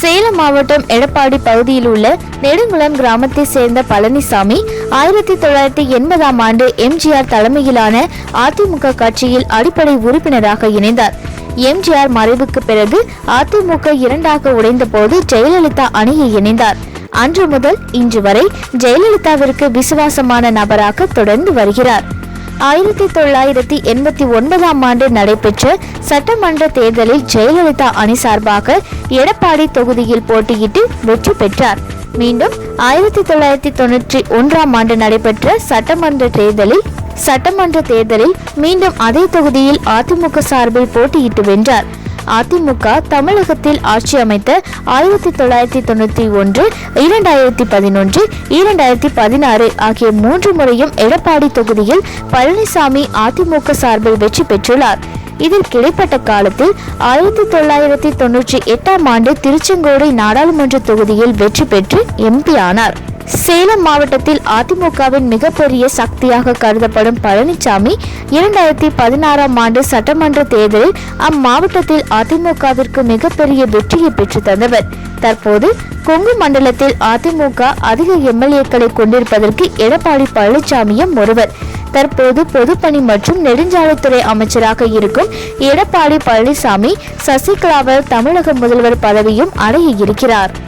சேலம் மாவட்டம் எடப்பாடி பகுதியில் உள்ள நெடுங்குளம் கிராமத்தை சேர்ந்த பழனிசாமி ஆயிரத்தி தொள்ளாயிரத்தி எண்பதாம் ஆண்டு எம்ஜிஆர் தலைமையிலான அதிமுக கட்சியில் அடிப்படை உறுப்பினராக இணைந்தார். எம்ஜிஆர் மறைவுக்கு பிறகு அதிமுக இரண்டாக உடைந்த போது ஜெயலலிதா அணியை இணைந்தார். அன்று முதல் இன்று வரை ஜெயலலிதாவிற்கு விசுவாசமான நபராக தொடர்ந்து வருகிறார். ஆயிரத்தி தொள்ளாயிரத்தி எண்பத்தி ஒன்பதாம் ஆண்டு நடைபெற்ற சட்டமன்ற தேர்தலில் ஜெயலலிதா அணி சார்பாக எடப்பாடி தொகுதியில் போட்டியிட்டு வெற்றி பெற்றார். மீண்டும் ஆயிரத்தி தொள்ளாயிரத்தி தொண்ணூற்றி ஒன்றாம் ஆண்டு நடைபெற்ற சட்டமன்ற தேர்தலில் சட்டமன்ற தேர்தலில் மீண்டும் அதே தொகுதியில் அதிமுக சார்பில் போட்டியிட்டு வென்றார். அதிமுக தமிழகத்தில் ஆட்சி அமைத்த ஆயிரத்தி தொள்ளாயிரத்தி தொண்ணூற்றி ஒன்று இரண்டாயிரத்தி பதினொன்று இரண்டாயிரத்தி பதினாறு ஆகிய மூன்று முறையும் எடப்பாடி தொகுதியில் பழனிசாமி அதிமுக சார்பில் வெற்றி பெற்றுள்ளார். இதில் கிடைப்பட்ட காலத்தில் ஆயிரத்தி தொள்ளாயிரத்தி தொன்னூற்றி எட்டாம் ஆண்டு திருச்செங்கோடு நாடாளுமன்ற தொகுதியில் வெற்றி பெற்று எம்பி ஆனார். சேலம் மாவட்டத்தில் அதிமுகவின் மிகப்பெரிய சக்தியாக கருதப்படும் பழனிசாமி இரண்டாயிரத்தி பதினாறாம் ஆண்டு சட்டமன்ற தேர்தலில் அம்மாவட்டத்தில் அதிமுகவிற்கு மிகப்பெரிய வெற்றியை பெற்று தந்தவர். தற்போது கொங்கு மண்டலத்தில் அதிமுக அதிக எம்எல்ஏக்களை கொண்டிருப்பதற்கு எடப்பாடி பழனிசாமியும் ஒருவர். தற்போது பொதுப்பணி மற்றும் நெடுஞ்சாலைத்துறை அமைச்சராக இருக்கும் எடப்பாடி பழனிசாமி சசிகலாவால் தமிழக முதல்வர் பதவியும் அடைய இருக்கிறார்.